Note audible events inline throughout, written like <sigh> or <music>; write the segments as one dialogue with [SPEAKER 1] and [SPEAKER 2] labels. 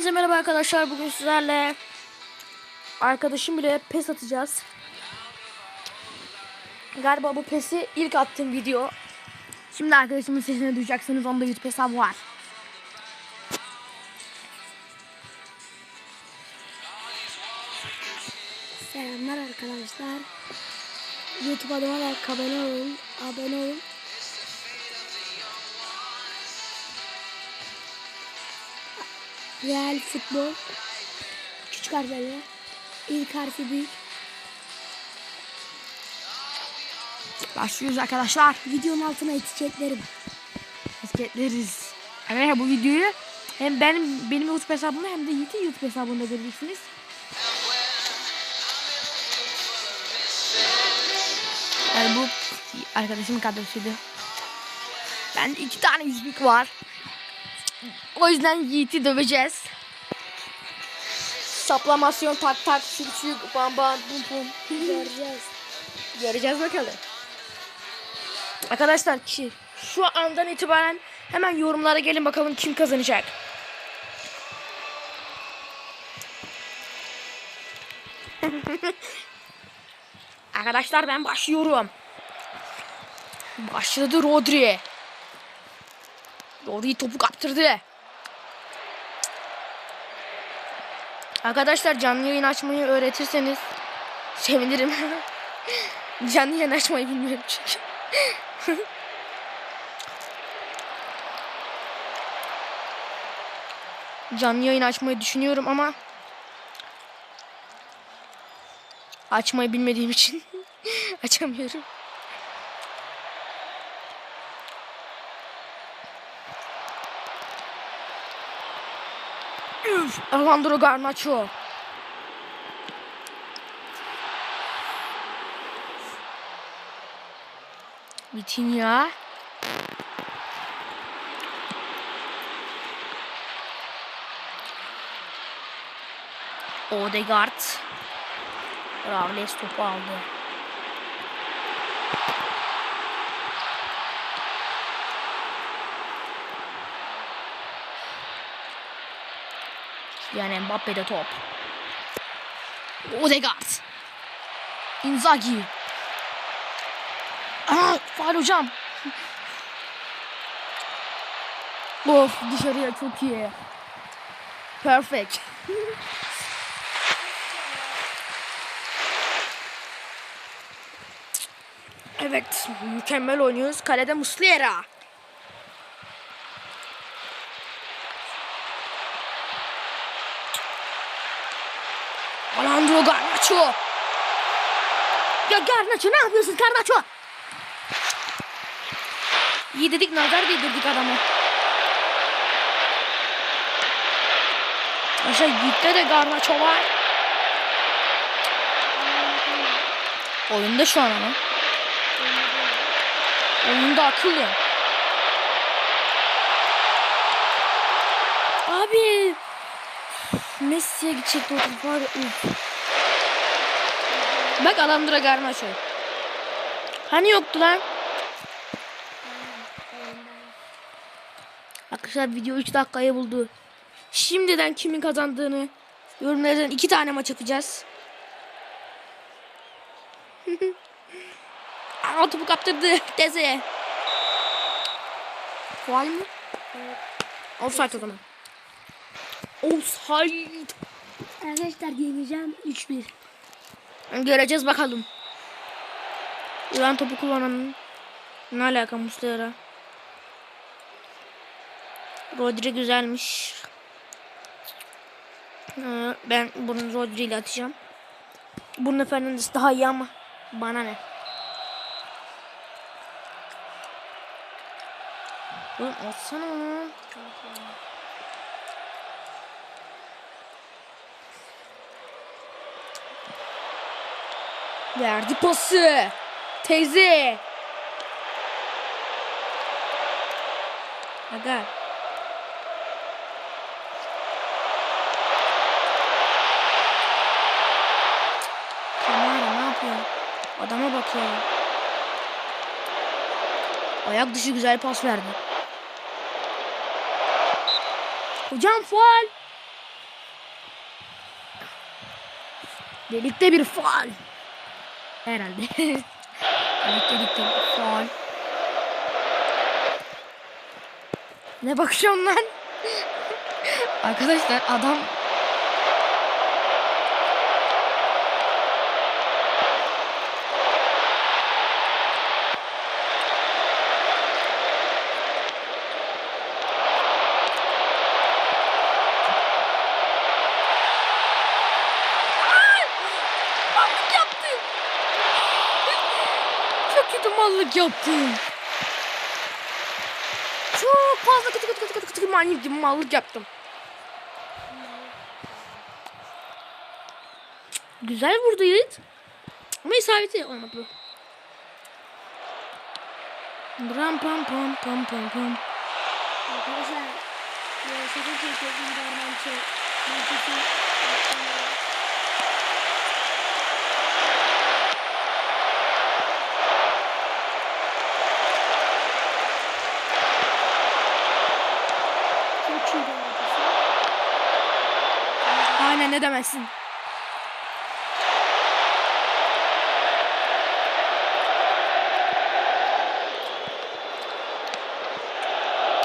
[SPEAKER 1] Hepinize merhaba arkadaşlar. Bugün sizlerle arkadaşım bile pes atacağız. Galiba bu pesi ilk attığım video. Şimdi arkadaşımın sesini duyacaksınız. Onda YouTube hesabı var.
[SPEAKER 2] Selamlar arkadaşlar. YouTube adıma da abone olun. Abone olun. Real futbol. Küçük harflerle. İlk harfi büyük.
[SPEAKER 1] Başlıyoruz arkadaşlar.
[SPEAKER 2] Videonun altına etiketlerim.
[SPEAKER 1] Etiketleriz. Arkadaşlar bu videoyu hem benim benim YouTube hesabımda hem de Yiğit'in YouTube hesabında göreceksiniz. Yani bu arkadaşımın kadrosuydu. Bende iki tane yüzlük var. O yüzden Yiğit'i döveceğiz. Saplamasyon tak tak şık bam bam bum bum.
[SPEAKER 2] Göreceğiz.
[SPEAKER 1] Göreceğiz bakalım. Arkadaşlar ki şu andan itibaren hemen yorumlara gelin bakalım kim kazanacak. <laughs> Arkadaşlar ben başlıyorum. Başladı Rodri. Rodri topu kaptırdı. Arkadaşlar canlı yayın açmayı öğretirseniz sevinirim. <laughs> canlı yayın açmayı bilmiyorum çünkü. <laughs> canlı yayın açmayı düşünüyorum ama açmayı bilmediğim için <laughs> açamıyorum. Üf, Alejandro Garnacho. Vitinha. Odegaard. Raves topu aldı. Yani Mbappe'de top. Odegaard. Inzaghi. Aa, faal hocam. <laughs> of dışarıya çok iyi. Perfect. <laughs> evet mükemmel oynuyoruz. Kalede Muslera. Garnacho. Ya Garnacho ne yapıyorsun Garnacho? İyi dedik nazar değdirdik adamı. Aşağı Yiğit'te de Garnaço var. Oyunda şu an ama. Oyunda akıllı. Abi. Messi'ye gidecekti o var ya. Bak Alandra Garnaço. Hani yoktu lan? Arkadaşlar video 3 dakikayı buldu. Şimdiden kimin kazandığını yorumlardan iki tane maç atacağız. <laughs> Aa topu kaptırdı <laughs> Teze. Faal mi? Offside o zaman. Offside.
[SPEAKER 2] Arkadaşlar yeneceğim 3-1.
[SPEAKER 1] Göreceğiz bakalım. Ulan topu kullanan ne alaka Muslera? Rodri güzelmiş. Ee, Ben bunu Rodri ile atacağım. Bruno Fernandes daha iyi ama bana ne? Oğlum atsana. Verdi pası. Teyze. Aga. Kamara ne yapıyor? Adama bak ya. Ayak dışı güzel pas verdi. Hocam faal. Delikte bir faal. Herhalde. delikte bir faal. Ne bakıyorsun lan? <laughs> Arkadaşlar adam mallık yaptı. Çok mallık yaptı. Çok fazla kötü kötü kötü kötü kötü manyak mallık yaptım. Güzel vurdu Yiğit. Ama isabeti olmadı. Ram pam pam pam pam pam.
[SPEAKER 2] Arkadaşlar yarışada çekildiğim dermançı. Manchester Çok iyi bir hareketi.
[SPEAKER 1] Aynen ne demezsin.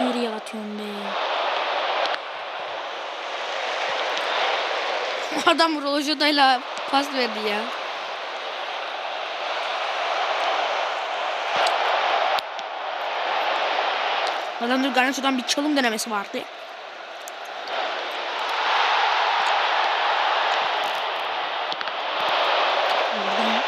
[SPEAKER 1] Nereye atıyorsun be? <laughs> Adam Rojoda'yla pas verdi ya. Adam dur Garnacho'dan bir çalım denemesi vardı. Oradan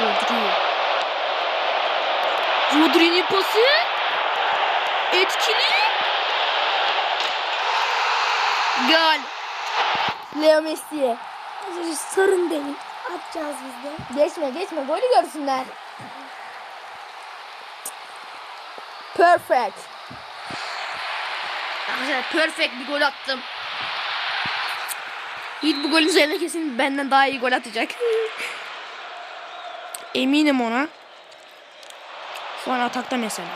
[SPEAKER 1] Rodri. Rodri'nin pası. Etkili. Gol.
[SPEAKER 2] Arkadaşlar sorun değil. Atacağız biz de.
[SPEAKER 1] Geçme geçme golü görsünler. Perfect. Arkadaşlar perfect bir gol attım. Yiğit bu golün üzerine kesin benden daha iyi gol atacak. <laughs> Eminim ona. Şu an atakta mesela.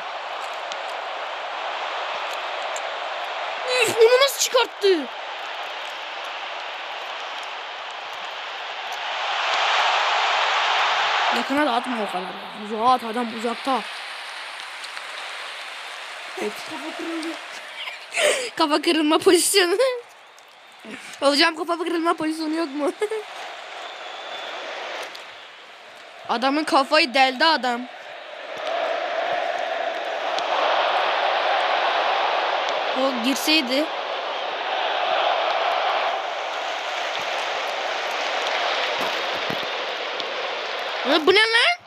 [SPEAKER 1] Üf, onu nasıl çıkarttı? Yakına da atma o kadar. Uzağa at adam uzakta. Evet.
[SPEAKER 2] Kafa kırıldı. <laughs>
[SPEAKER 1] Kafa kırılma pozisyonu. Hocam kafa kırılma pozisyonu yok mu? <laughs> Adamın kafayı deldi adam. O girseydi. Ulan Bu ne lan?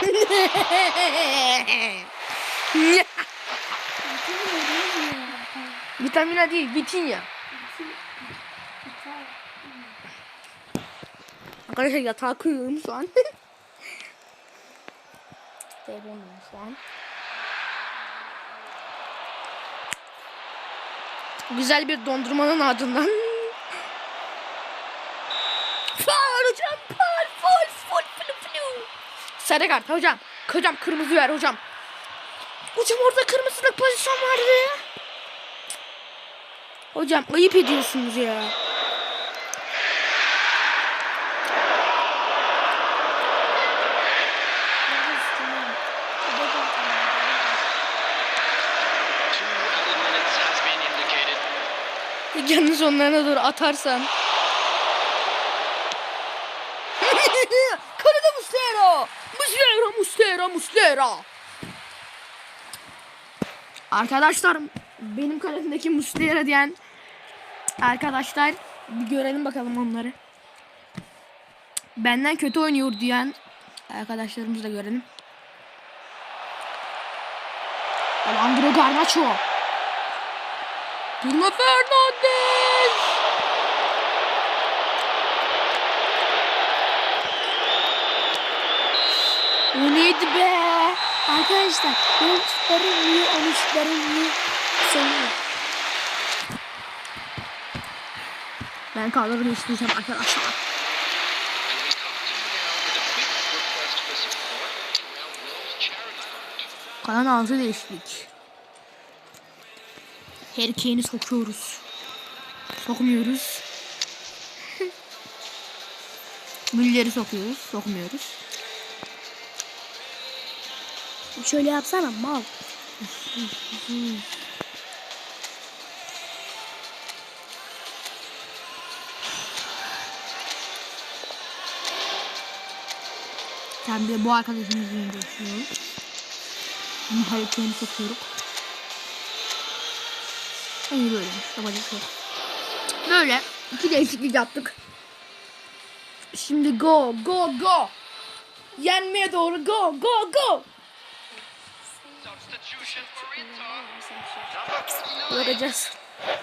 [SPEAKER 1] <laughs> Vitamina değil, Vitinya. Arkadaşlar yatağa kıyıyorum şu an. <laughs> Sevmiyorum şu an. Güzel bir dondurmanın ardından. Sarı kart hocam. Hocam kırmızı ver hocam. Hocam orada kırmızılık pozisyon vardı. Hocam ayıp ediyorsunuz ya. Yanlış sonlarına doğru atarsan. Kalede Muslera. Muslera, Muslera. Arkadaşlar benim kalemdeki Muslera diyen arkadaşlar bir görelim bakalım onları. Benden kötü oynuyor diyen arkadaşlarımızı da görelim. Alejandro Garnacho. Bruno Fernandes. Neydi be?
[SPEAKER 2] Arkadaşlar benim şutlarım iyi, onun şutlarım iyi. Seviyor.
[SPEAKER 1] Ben kadro değiştireceğim arkadaşlar. Kalan altı değişiklik. Kane'i sokuyoruz. Sokmuyoruz. <laughs> Müller'i sokuyoruz. Sokmuyoruz.
[SPEAKER 2] Şöyle yapsana mal.
[SPEAKER 1] Sen de bu arkadaşımızın yerine geçiyorum. Bunu Kane'i sokuyoruz. İyi böyle. Yapacak şey yok. Böyle. iki değişiklik yaptık. Şimdi go go go. Yenmeye doğru go go go.
[SPEAKER 3] Substitution for Inter. Number 59.
[SPEAKER 1] Bakacağız.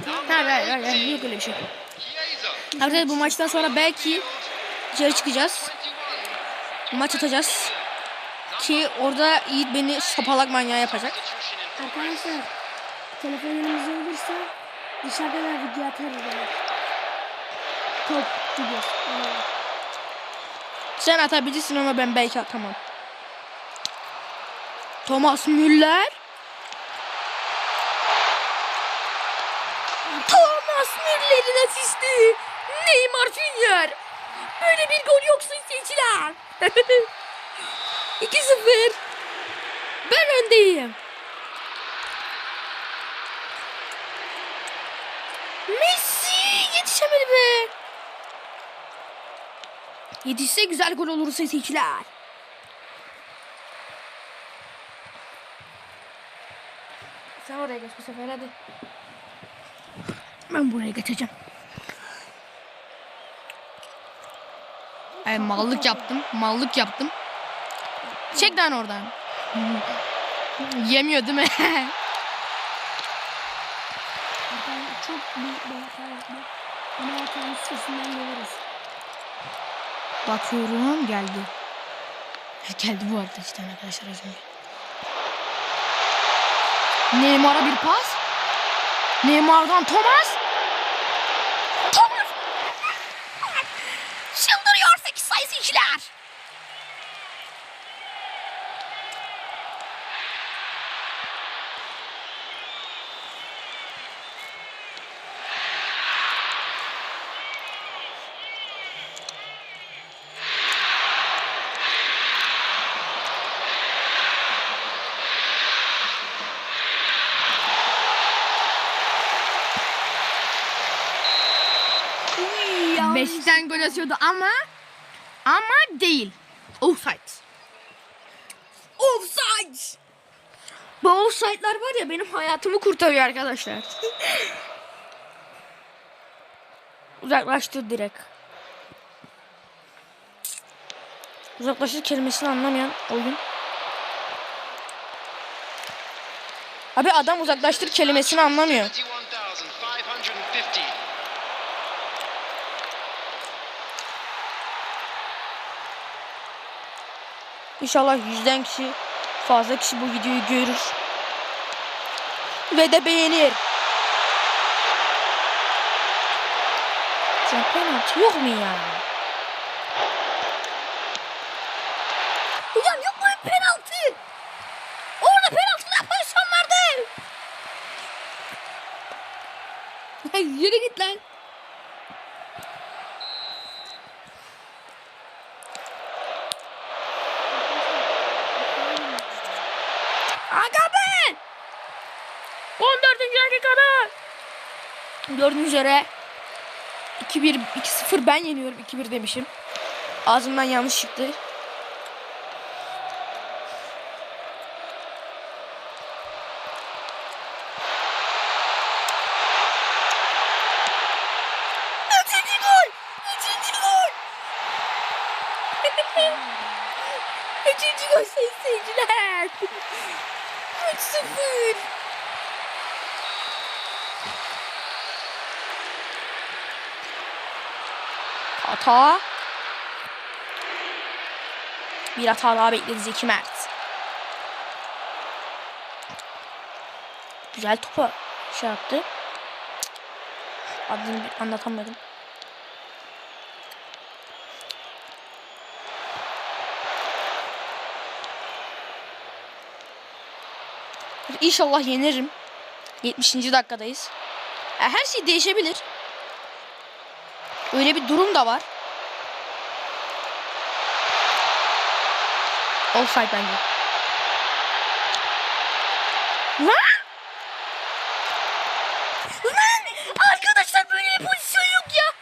[SPEAKER 3] Number
[SPEAKER 1] Hayır hayır hayır.
[SPEAKER 3] 18.
[SPEAKER 1] Yok öyle bir şey. Arkadaşlar bu maçtan sonra belki dışarı çıkacağız.
[SPEAKER 3] 21.
[SPEAKER 1] Maç atacağız. Ki orada Yiğit beni şapalak manyağı yapacak.
[SPEAKER 2] Arkadaşlar telefon olursa dışarıda da video atarız. Top. Yani
[SPEAKER 1] Sen atabilirsin ama ben belki atamam. Thomas Müller. Müller'in asisti. Neymar Junior. Böyle bir gol yoksa seyirciler. <laughs> 2-0. Ben öndeyim. Messi yetişemedi be. Yetişse güzel gol olur seyirciler. Sen oraya geç bu sefer hadi. Ben buraya geçeceğim. Ay mallık yaptım. Mallık yaptım. Çek lan oradan. Yemiyor değil mi? <laughs>
[SPEAKER 2] çok büyük bir hata yaptı. Ama hatanın sesinden geliriz.
[SPEAKER 1] Bakıyorum geldi. Geldi bu arada işte arkadaşlar az. Neymar'a bir pas. Neymar'dan. Thomas. Çıldırıyor 8 sayısı ikiler. Beşikten gol atıyordu ama ama değil. Offside. Offside. Bu offside'lar var ya benim hayatımı kurtarıyor arkadaşlar. Uzaklaştır direkt. Uzaklaştır kelimesini anlamayan oyun. Abi adam uzaklaştır kelimesini anlamıyor. İnşallah yüzden kişi fazla kişi bu videoyu görür. Ve de beğenir. Sen penaltı yok mu ya? Hocam yok mu penaltı? Orada penaltılar pozisyon vardı. Yürü git lan. Aga be! 14. dakikada. Gördüğünüz üzere 2-1 2-0 ben yeniyorum. 2-1 demişim. Ağzımdan yanlış çıktı. Hata. Bir hata daha bekledi Zeki Mert. Güzel topa şey yaptı. Adını anlatamadım. İnşallah yenirim. 70. dakikadayız. E, her şey değişebilir. Öyle bir durum da var. Offside bence. Lan! Lan! Arkadaşlar böyle bir pozisyon yok ya.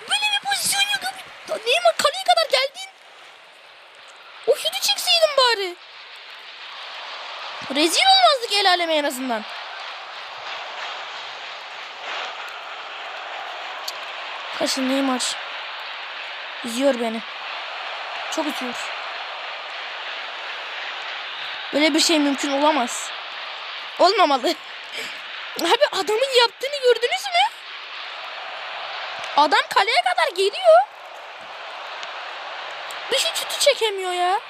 [SPEAKER 1] Böyle bir pozisyon yok. Neymar kaleye kadar geldin. O şutu çekseydin bari. Rezil olmazdık el aleme en azından. Kaşın Neymar. Üzüyor beni. Çok üzüyor. Böyle bir şey mümkün olamaz. Olmamalı. <laughs> Abi adamın yaptığını gördünüz mü? Adam kaleye kadar geliyor. Bir şey şutu çekemiyor ya.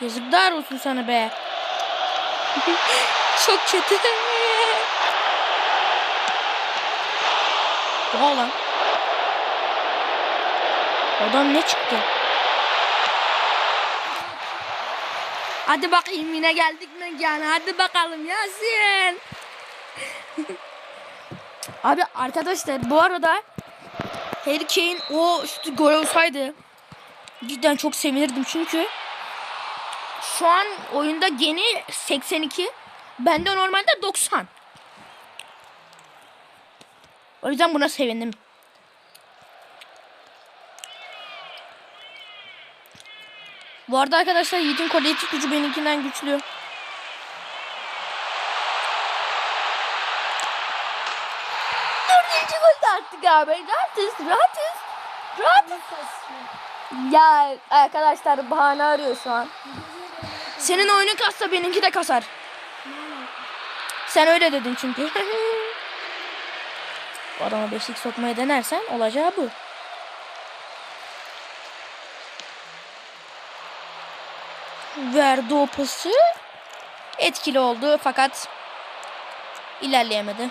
[SPEAKER 1] Yazıklar olsun sana be. <laughs> Çok kötü. Oha lan. Adam ne çıktı? Hadi bakayım yine geldik mi yani hadi bakalım Yasin. <laughs> Abi arkadaşlar bu arada Harry Kane o şutu gol olsaydı cidden çok sevinirdim çünkü şu an oyunda geni 82 bende normalde 90 o yüzden buna sevindim. Bu arada arkadaşlar Yiğit'in kolektif gücü benimkinden güçlü. Dördüncü gol de attık abi. Rahatız, rahatız. Rahatız. Ya arkadaşlar bahane arıyor şu an. Senin oyunu kassa benimki de kasar. Sen öyle dedin çünkü. <laughs> Bu adama beşlik sokmaya denersen olacağı bu. Verdi o pası. Etkili oldu fakat ilerleyemedi.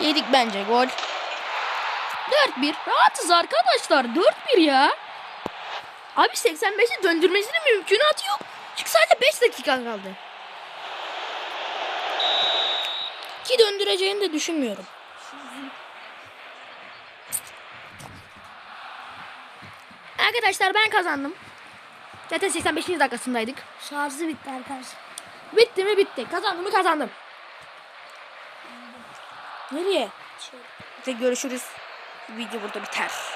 [SPEAKER 1] Yedik bence gol. 4-1. Rahatız arkadaşlar. 4-1 ya. Abi 85'i döndürmesinin mümkünatı yok. Çünkü sadece 5 dakika kaldı. Ki döndüreceğini de düşünmüyorum. Arkadaşlar ben kazandım. Zaten 85. dakikasındaydık.
[SPEAKER 2] Şarjı bitti arkadaşlar.
[SPEAKER 1] Bitti mi bitti. Kazandım mı kazandım. Nereye? Ve görüşürüz. Video burada biter.